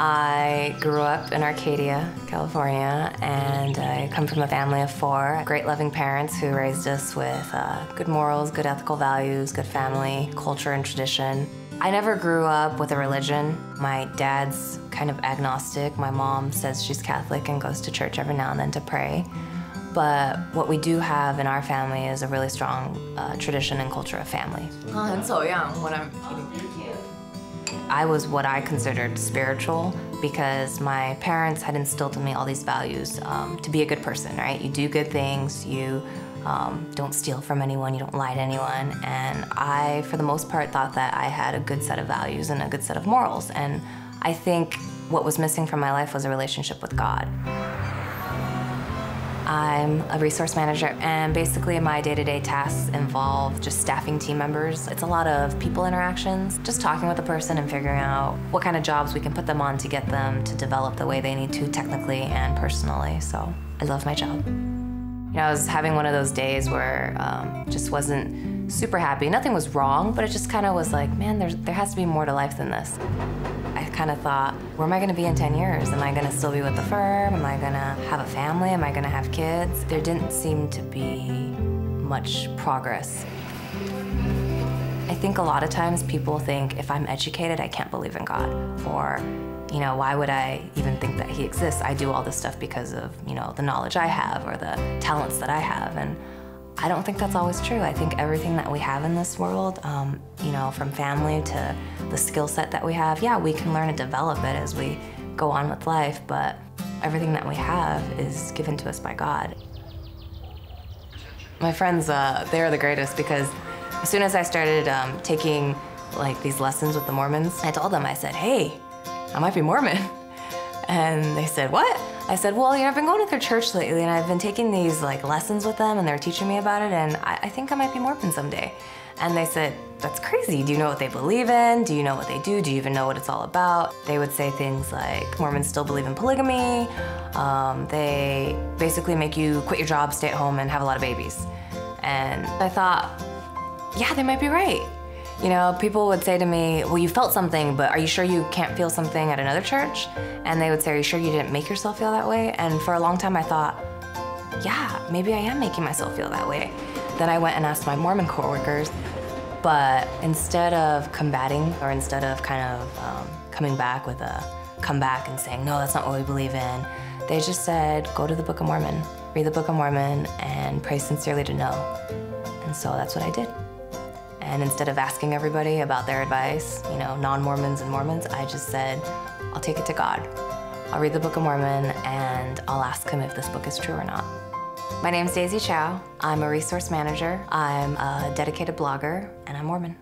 I grew up in Arcadia, California, and I come from a family of four great loving parents who raised us with uh, good morals, good ethical values, good family, culture, and tradition. I never grew up with a religion. My dad's kind of agnostic. My mom says she's Catholic and goes to church every now and then to pray. But what we do have in our family is a really strong uh, tradition and culture of family. 他很走样，what I'm eating。 I was what I considered spiritual because my parents had instilled in me all these values um, to be a good person, right? You do good things, you um, don't steal from anyone, you don't lie to anyone. And I, for the most part, thought that I had a good set of values and a good set of morals. And I think what was missing from my life was a relationship with God. I'm a resource manager, and basically my day-to-day tasks involve just staffing team members. It's a lot of people interactions, just talking with a person and figuring out what kind of jobs we can put them on to get them to develop the way they need to technically and personally. So I love my job. You know, I was having one of those days where um, just wasn't super happy. Nothing was wrong, but it just kind of was like, man, there has to be more to life than this. Kind of thought, where am I going to be in 10 years? Am I going to still be with the firm? Am I going to have a family? Am I going to have kids? There didn't seem to be much progress. I think a lot of times people think if I'm educated, I can't believe in God. Or, you know, why would I even think that He exists? I do all this stuff because of, you know, the knowledge I have or the talents that I have. And I don't think that's always true. I think everything that we have in this world, um, you know, from family to the skill set that we have, yeah, we can learn and develop it as we go on with life, but everything that we have is given to us by God. My friends, uh, they're the greatest because as soon as I started um, taking like these lessons with the Mormons, I told them, I said, hey, I might be Mormon. And they said, what? I said, well, you know, I've been going to their church lately and I've been taking these like lessons with them and they're teaching me about it and I, I think I might be Mormon someday. And they said, that's crazy. Do you know what they believe in? Do you know what they do? Do you even know what it's all about? They would say things like, Mormons still believe in polygamy. Um, they basically make you quit your job, stay at home, and have a lot of babies. And I thought, yeah, they might be right. You know, people would say to me, well, you felt something, but are you sure you can't feel something at another church? And they would say, are you sure you didn't make yourself feel that way? And for a long time I thought, yeah, maybe I am making myself feel that way. Then I went and asked my Mormon coworkers, but instead of combating or instead of kind of um, coming back with a comeback and saying, no, that's not what we believe in, they just said, go to the Book of Mormon, read the Book of Mormon, and pray sincerely to know. And so that's what I did. And instead of asking everybody about their advice, you know, non-Mormons and Mormons, I just said, I'll take it to God. I'll read the Book of Mormon and I'll ask him if this book is true or not. My name's Daisy Chow. I'm a resource manager. I'm a dedicated blogger and I'm Mormon.